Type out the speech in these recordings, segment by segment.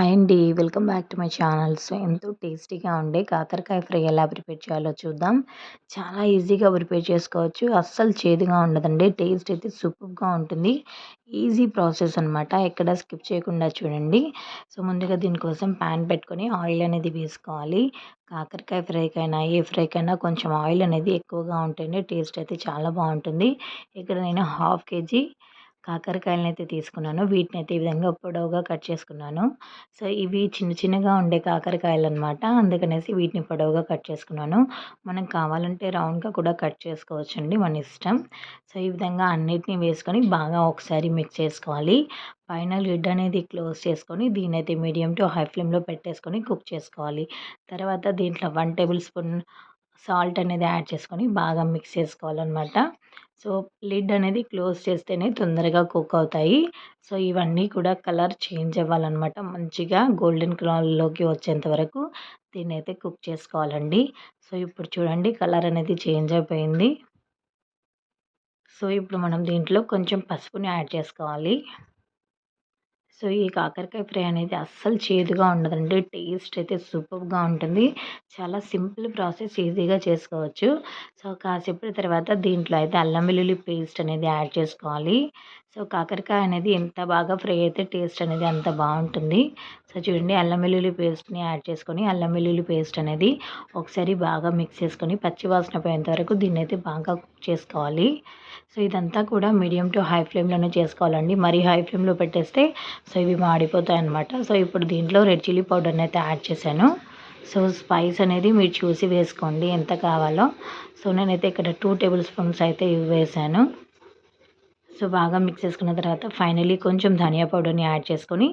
Hi అండి. Welcome back to my channel so ఎంతో టేస్టీగా ఉండే కాకరకాయ ఫ్రై ఎలా ప్రిపేర్ చేయాలో చూద్దాం. చాలా ఈజీగా ప్రిపేర్ చేసుకోవచ్చు. అస్సలు చేదుగా ఉండదండి. టేస్ట్ అయితే సూపర్గా ఉంటుంది. ఈజీ ప్రాసెస్ అనమాట ఎక్కడ స్కిప్ చేయకుండా చూడండి. సో ముందుగా దీనికోసం ప్యాన్ పెట్టుకొని ఆయిల్ అనేది వేసుకోవాలి. కాకరకాయ ఫ్రైకైనా ఏ ఫ్రైకైనా కొంచెం ఆయిల్ అనేది ఎక్కువగా ఉంటుంది టేస్ట్ అయితే చాలా బాగుంటుంది. ఇక్కడ నేను హాఫ్ కేజీ కాకరకాయలను అయితే తీసుకున్నాను. వీటిని అయితే ఈ విధంగా పొడవుగా కట్ చేసుకున్నాను. సో ఇవి చిన్న చిన్నగా ఉండే కాకరకాయలు అనమాట అందుకనేసి వీటిని పొడవుగా కట్ చేసుకున్నాను. మనం కావాలంటే రౌండ్గా కూడా కట్ చేసుకోవచ్చండి మన ఇష్టం. సో ఈ విధంగా అన్నిటిని వేసుకొని బాగా ఒకసారి మిక్స్ చేసుకోవాలి. పైన లిడ్ అనేది క్లోజ్ చేసుకొని దీని అయితే మీడియం టు హై ఫ్లేమ్లో పెట్టేసుకొని కుక్ చేసుకోవాలి. తర్వాత దీంట్లో వన్ టేబుల్ స్పూన్ సాల్ట్ అనేది యాడ్ చేసుకొని బాగా మిక్స్ చేసుకోవాలన్నమాట. సో లిడ్ అనేది క్లోజ్ చేస్తేనే తొందరగా కుక్ అవుతాయి. సో ఇవన్నీ కూడా కలర్ చేంజ్ అవ్వాలన్నమాట. మంచిగా గోల్డెన్ కలర్లోకి వచ్చేంత వరకు దీన్ని అయితే కుక్ చేసుకోవాలండి. సో ఇప్పుడు చూడండి కలర్ అనేది చేంజ్ అయిపోయింది. సో ఇప్పుడు మనం దీంట్లో కొంచెం పసుపుని యాడ్ చేసుకోవాలి. సో ఈ కాకరకాయ ఫ్రై అనేది అస్సలు చేదుగా ఉండదండి. టేస్ట్ అయితే సూపర్గా ఉంటుంది. చాలా సింపుల్ ప్రాసెస్ ఈజీగా చేసుకోవచ్చు. సో కాసేపటి తర్వాత దీంట్లో అయితే అల్లం వెల్లుల్లి పేస్ట్ అనేది యాడ్ చేసుకోవాలి. సో కాకరకాయ అనేది ఎంత బాగా ఫ్రై అయితే టేస్ట్ అనేది అంత బాగుంటుంది. సో చూడండి అల్లం వెల్లుల్లి పేస్ట్ని యాడ్ చేసుకొని అల్లం వెల్లుల్లి పేస్ట్ అనేది ఒకసారి బాగా మిక్స్ చేసుకొని పచ్చివాసన పోయేంత వరకు దీన్ని అయితే బాగా కుక్ చేసుకోవాలి. సో ఇదంతా కూడా మీడియం టు హై ఫ్లేమ్లోనే చేసుకోవాలండి. మరీ హై ఫ్లేమ్లో పెట్టేస్తే సో ఇవి మాడిపోతాయి అనమాట సో ఇప్పుడు దీంట్లో రెడ్ చిల్లీ పౌడర్ని అయితే యాడ్ చేశాను. సో స్పైస్ అనేది మీరు చూసి వేసుకోండి ఎంత కావాలో. సో నేనైతే ఇక్కడ టూ టేబుల్ స్పూన్స్ అయితే ఇవి వేసాను. సో బాగా మిక్స్ చేసుకున్న తర్వాత ఫైనలీ కొంచెం ధనియా పౌడర్ని యాడ్ చేసుకొని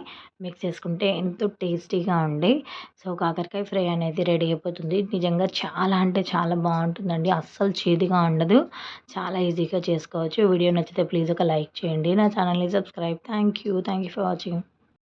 మిక్స్ చేసుకుంటే ఎంతో టేస్టీగా ఉండే. సో కాకరకాయ ఫ్రై అనేది రెడీ అయిపోతుంది. నిజంగా చాలా అంటే చాలా బాగుంటుందండి. అస్సలు చేదుగా ఉండదు. చాలా ఈజీగా చేసుకోవచ్చు. వీడియో నచ్చితే ప్లీజ్ ఒక లైక్ చేయండి. నా ఛానల్ని subscribe. Thank you thank you for watching.